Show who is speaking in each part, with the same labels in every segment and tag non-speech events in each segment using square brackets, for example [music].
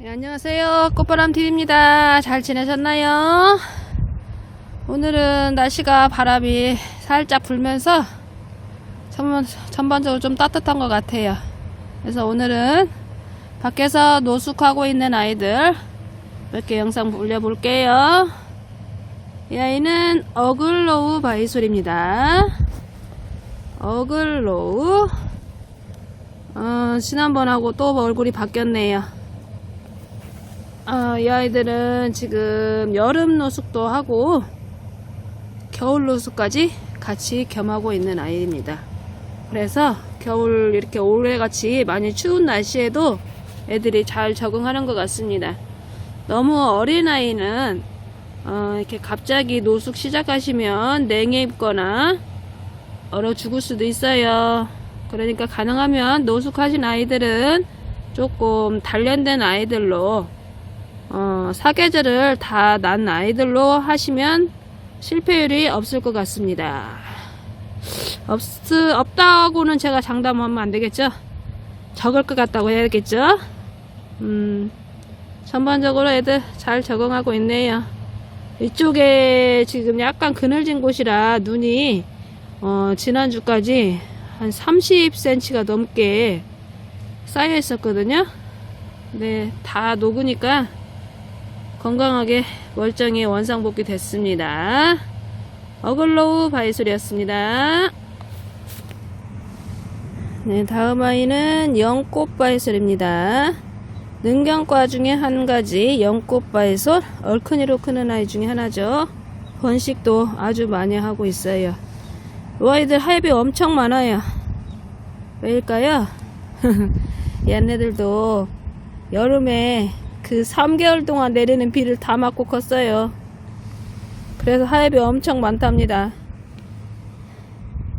Speaker 1: 네, 안녕하세요. 꽃바람TV입니다. 잘 지내셨나요? 오늘은 날씨가 바람이 살짝 불면서 전, 전반적으로 좀 따뜻한 것 같아요. 그래서 오늘은 밖에서 노숙하고 있는 아이들 몇 개 영상 올려볼게요. 이 아이는 어글로우 바이솔입니다. 어글로우 어, 지난번하고 또 얼굴이 바뀌었네요. 아, 이 아이들은 지금 여름 노숙도 하고 겨울 노숙까지 같이 겸하고 있는 아이입니다. 그래서 겨울 이렇게 올해같이 많이 추운 날씨에도 애들이 잘 적응하는 것 같습니다. 너무 어린 아이는 어, 이렇게 갑자기 노숙 시작하시면 냉해 입거나 얼어 죽을 수도 있어요. 그러니까 가능하면 노숙하신 아이들은 조금 단련된 아이들로 어, 사계절을 다 난 아이들로 하시면 실패율이 없을 것 같습니다. 없, 없다고는 제가 장담하면 안 되겠죠? 적을 것 같다고 해야겠죠? 음, 전반적으로 애들 잘 적응하고 있네요. 이쪽에 지금 약간 그늘진 곳이라 눈이 어, 지난주까지 한 30cm가 넘게 쌓여 있었거든요. 네, 다 녹으니까 건강하게 멀쩡히 원상복귀 됐습니다. 어글로우 바이솔이었습니다. 네, 다음 아이는 연꽃 바이솔입니다. 능경과 중에 한 가지 연꽃 바이솔, 얼큰이로 크는 아이 중에 하나죠. 번식도 아주 많이 하고 있어요. 이 아이들 하엽이 엄청 많아요. 왜일까요? [laughs] 얘네들도 여름에 그 3개월 동안 내리는 비를 다 맞고 컸어요. 그래서 하엽이 엄청 많답니다.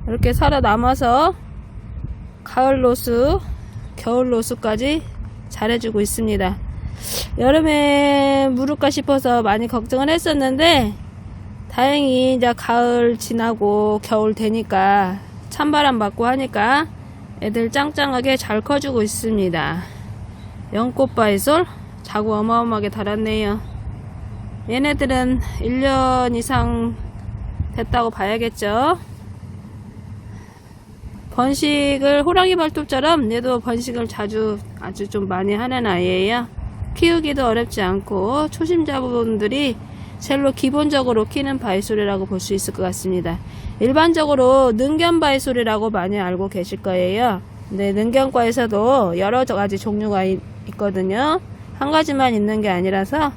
Speaker 1: 이렇게 살아남아서 가을 노수, 겨울 노수까지 잘해주고 있습니다. 여름에 물을까 싶어서 많이 걱정을 했었는데 다행히 이제 가을 지나고 겨울 되니까 찬바람 맞고 하니까 애들 짱짱하게 잘 커주고 있습니다. 연꽃바이솔 자구 어마어마하게 달았네요. 얘네들은 1년 이상 됐다고 봐야겠죠. 번식을 호랑이 발톱처럼 얘도 번식을 자주 아주 좀 많이 하는 아이예요. 키우기도 어렵지 않고 초심자분들이 젤로 기본적으로 키는 바이솔이라고 볼 수 있을 것 같습니다. 일반적으로 능견 바이솔이라고 많이 알고 계실 거예요. 네, 능견과에서도 여러 가지 종류가 있, 있거든요. 한 가지만 있는 게 아니라서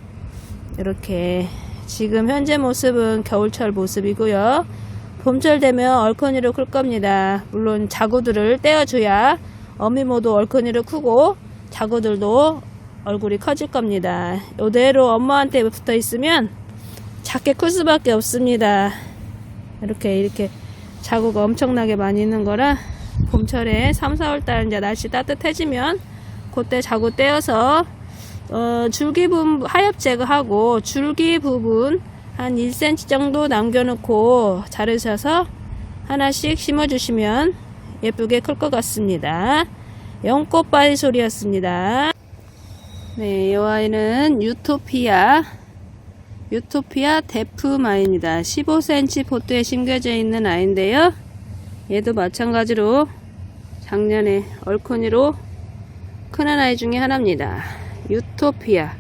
Speaker 1: 이렇게 지금 현재 모습은 겨울철 모습이고요. 봄철 되면 얼큰이로 클 겁니다. 물론 자구들을 떼어줘야 어미모도 얼큰이로 크고 자구들도 얼굴이 커질 겁니다. 이대로 엄마한테 붙어 있으면 작게 클 수밖에 없습니다. 이렇게 이렇게 자구가 엄청나게 많이 있는 거라 봄철에 3, 4월달 이제 날씨 따뜻해지면 그때 자구 떼어서 어, 줄기 부분 하엽 제거하고 줄기 부분 한 1cm 정도 남겨놓고 자르셔서 하나씩 심어주시면 예쁘게 클 것 같습니다. 연꽃바위 소리였습니다. 네, 이 아이는 유토피아 유토피아 데프마입니다. 15cm 포트에 심겨져 있는 아이인데요. 얘도 마찬가지로 작년에 얼큰이로 크는 아이 중에 하나입니다. 유토피아.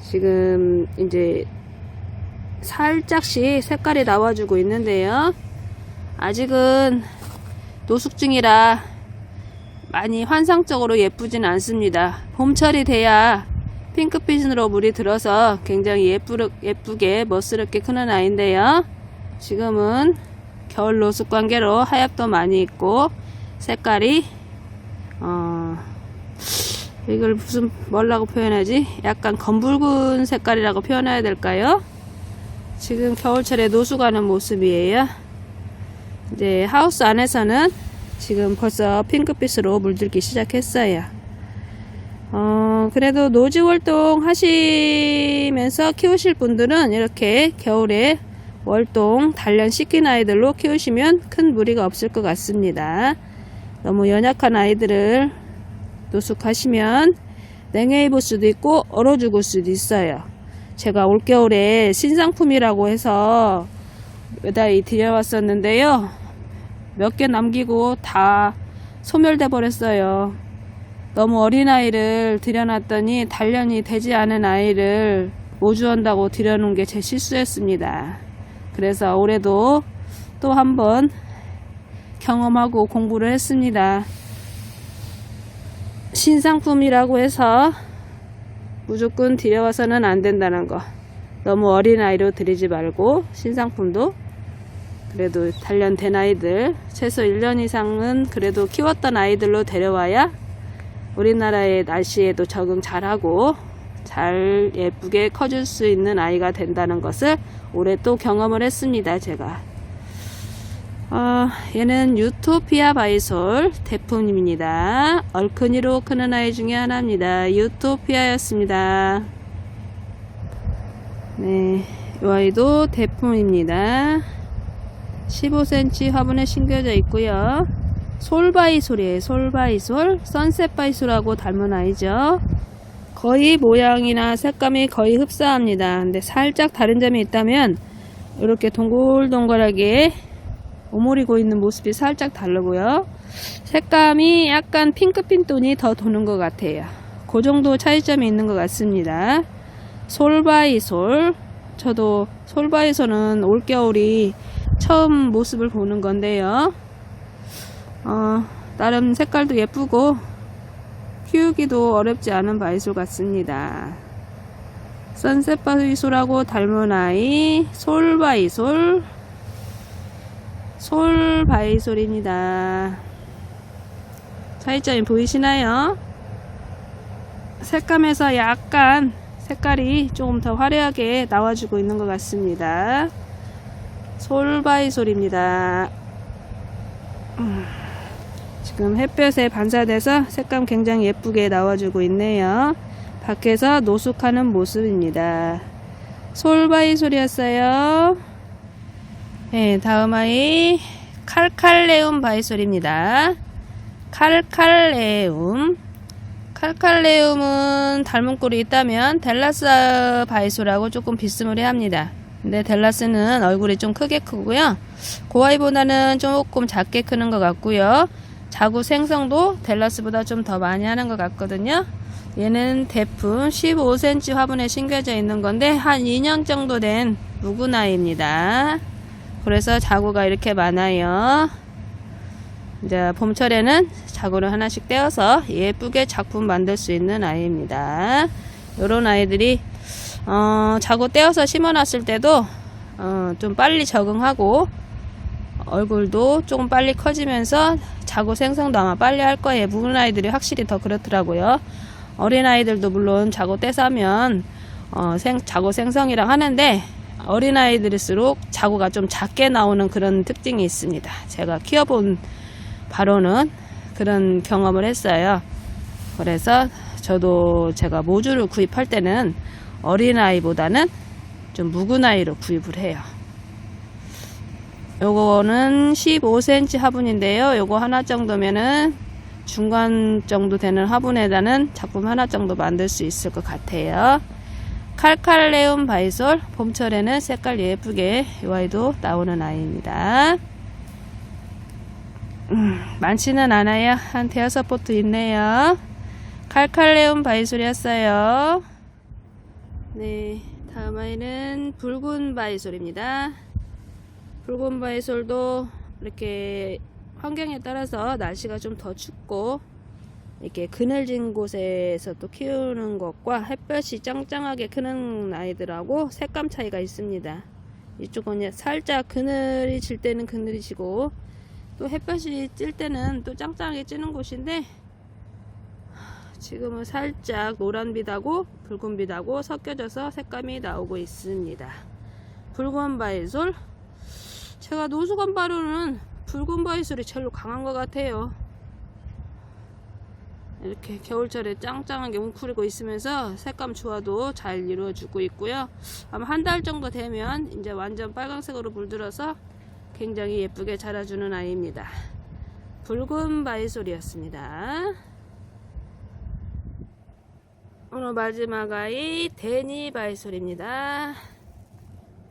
Speaker 1: 지금 이제 살짝씩 색깔이 나와주고 있는데요. 아직은 노숙 중이라 많이 환상적으로 예쁘진 않습니다. 봄철이 돼야 핑크빛으로 물이 들어서 굉장히 예쁘, 예쁘게 멋스럽게 크는 아이인데요. 지금은 겨울 노숙 관계로 하얗도 많이 있고 색깔이 어 이걸 무슨 뭐라고 표현하지? 약간 검붉은 색깔이라고 표현해야 될까요? 지금 겨울철에 노숙하는 모습이에요. 이제 하우스 안에서는 지금 벌써 핑크빛으로 물들기 시작했어요. 어, 그래도 노지 활동 하시면서 키우실 분들은 이렇게 겨울에 월동 단련시킨 아이들로 키우시면 큰 무리가 없을 것 같습니다. 너무 연약한 아이들을 노숙하시면 냉해 입을 수도 있고 얼어 죽을 수도 있어요. 제가 올겨울에 신상품이라고 해서 매달이 들여왔었는데요. 몇 개 남기고 다 소멸돼 버렸어요. 너무 어린 아이를 들여놨더니 단련이 되지 않은 아이를 모주한다고 들여놓은 게 제 실수였습니다. 그래서 올해도 또 한번 경험하고 공부를 했습니다. 신상품이라고 해서 무조건 들여와서는 안 된다는 거. 너무 어린 아이로 들이지 말고 신상품도 그래도 단련된 아이들 최소 1년 이상은 그래도 키웠던 아이들로 데려와야 우리나라의 날씨에도 적응 잘하고 잘 예쁘게 커줄 수 있는 아이가 된다는 것을 올해 또 경험을 했습니다. 제가. 어, 얘는 유토피아 바이솔 대품입니다. 얼큰이로 크는 아이 중에 하나입니다. 유토피아였습니다. 네, 이 아이도 대품입니다. 15cm 화분에 심겨져 있고요. 솔바이솔이에요. 솔바이솔, 선셋바이솔하고 닮은 아이죠. 거의 모양이나 색감이 거의 흡사합니다. 근데 살짝 다른 점이 있다면 이렇게 동글동글하게 오므리고 있는 모습이 살짝 다르고요. 색감이 약간 핑크빛 톤이 더 도는 것 같아요. 그 정도 차이점이 있는 것 같습니다. 솔바이솔 저도 솔바이솔은 올겨울이 처음 모습을 보는 건데요. 어, 나름 색깔도 예쁘고 키우기도 어렵지 않은 바이솔 같습니다. 선셋 바이솔하고 닮은 아이 솔바이솔 솔바이솔입니다. 차이점이 보이시나요? 색감에서 약간 색깔이 조금 더 화려하게 나와주고 있는 것 같습니다. 솔바이솔입니다. 음, 지금 햇볕에 반사돼서 색감 굉장히 예쁘게 나와주고 있네요. 밖에서 노숙하는 모습입니다. 솔바이솔이었어요. 네, 다음 아이 칼칼레움 바이솔입니다. 칼칼레움 칼칼레움은 닮은 꼴이 있다면 델라스 바이솔하고 조금 비스무리합니다. 근데 델라스는 얼굴이 좀 크게 크고요. 고아이보다는 조금 작게 크는 것 같고요. 자구 생성도 델라스보다 좀 더 많이 하는 것 같거든요. 얘는 대품 15cm 화분에 심겨져 있는 건데 한 2년 정도 된 아이입니다. 그래서 자구가 이렇게 많아요. 이제 봄철에는 자구를 하나씩 떼어서 예쁘게 작품 만들 수 있는 아이입니다. 이런 아이들이 어, 자구 떼어서 심어놨을 때도 어, 좀 빨리 적응하고 얼굴도 조금 빨리 커지면서 자구 생성도 아마 빨리 할 거예요. 묵은 아이들이 확실히 더 그렇더라고요. 어린 아이들도 물론 자구 떼서 하면 어, 생, 자구 생성이랑 하는데 어린 아이들일수록 자구가 좀 작게 나오는 그런 특징이 있습니다. 제가 키워본 바로는 그런 경험을 했어요. 그래서 저도 제가 모주를 구입할 때는 어린 아이보다는 좀 묵은 아이로 구입을 해요. 요거는 15cm 화분인데요. 요거 하나 정도면은 중간 정도 되는 화분에다는 작품 하나 정도 만들 수 있을 것 같아요. 칼칼레움 바이솔 봄철에는 색깔 예쁘게 이 아이도 나오는 아이입니다. 음, 많지는 않아요. 한 대여섯 포트 있네요. 칼칼레움 바이솔이었어요. 네, 다음 아이는 붉은 바이솔입니다. 붉은 바이솔도 이렇게 환경에 따라서 날씨가 좀 더 춥고 이렇게 그늘진 곳에서 또 키우는 것과 햇볕이 짱짱하게 크는 아이들하고 색감 차이가 있습니다. 이쪽은 살짝 그늘이 질 때는 그늘이 지고 또 햇볕이 찔 때는 또 짱짱하게 찌는 곳인데 지금은 살짝 노란빛하고 붉은빛하고 섞여져서 색감이 나오고 있습니다. 붉은 바이솔 제가 노수건 바로는 붉은 바이솔이 제일 강한 것 같아요. 이렇게 겨울철에 짱짱하게 웅크리고 있으면서 색감 조화도 잘 이루어지고 있고요. 아마 한 달 정도 되면 이제 완전 빨간색으로 물들어서 굉장히 예쁘게 자라주는 아이입니다. 붉은 바이솔이었습니다. 오늘 마지막 아이 데니 바이솔입니다.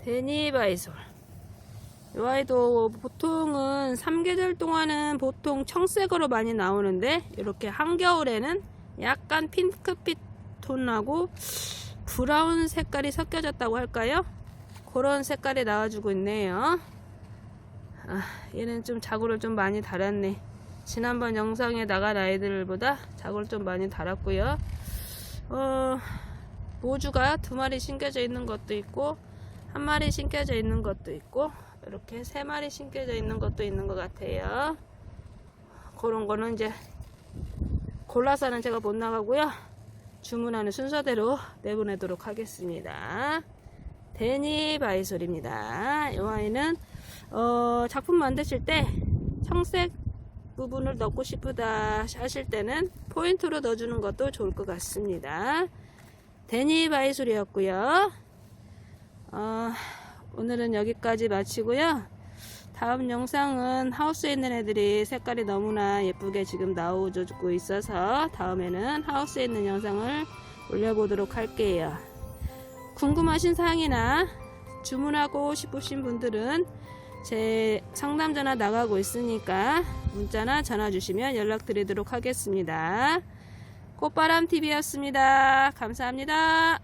Speaker 1: 데니 바이솔. 이 아이도 보통은 3계절 동안은 보통 청색으로 많이 나오는데 이렇게 한겨울에는 약간 핑크빛 톤하고 브라운 색깔이 섞여졌다고 할까요? 그런 색깔이 나와주고 있네요. 아, 얘는 좀 자구를 좀 많이 달았네. 지난번 영상에 나간 아이들보다 자구를 좀 많이 달았고요. 어, 모주가 두 마리 신겨져 있는 것도 있고, 한 마리 신겨져 있는 것도 있고, 이렇게 세 마리 신겨져 있는 것도 있는 것 같아요. 그런 거는 이제 골라서는 제가 못 나가고요. 주문하는 순서대로 내보내도록 하겠습니다. 데니 바이솔입니다. 이 아이는 어, 작품 만드실 때 청색 부분을 넣고 싶다 하실 때는 포인트로 넣어주는 것도 좋을 것 같습니다. 데니 바이솔이었고요. 어, 오늘은 여기까지 마치고요. 다음 영상은 하우스에 있는 애들이 색깔이 너무나 예쁘게 지금 나오고 있어서 다음에는 하우스에 있는 영상을 올려보도록 할게요. 궁금하신 사항이나 주문하고 싶으신 분들은 제 상담 전화 나가고 있으니까 문자나 전화 주시면 연락드리도록 하겠습니다. 꽃바람TV였습니다. 감사합니다.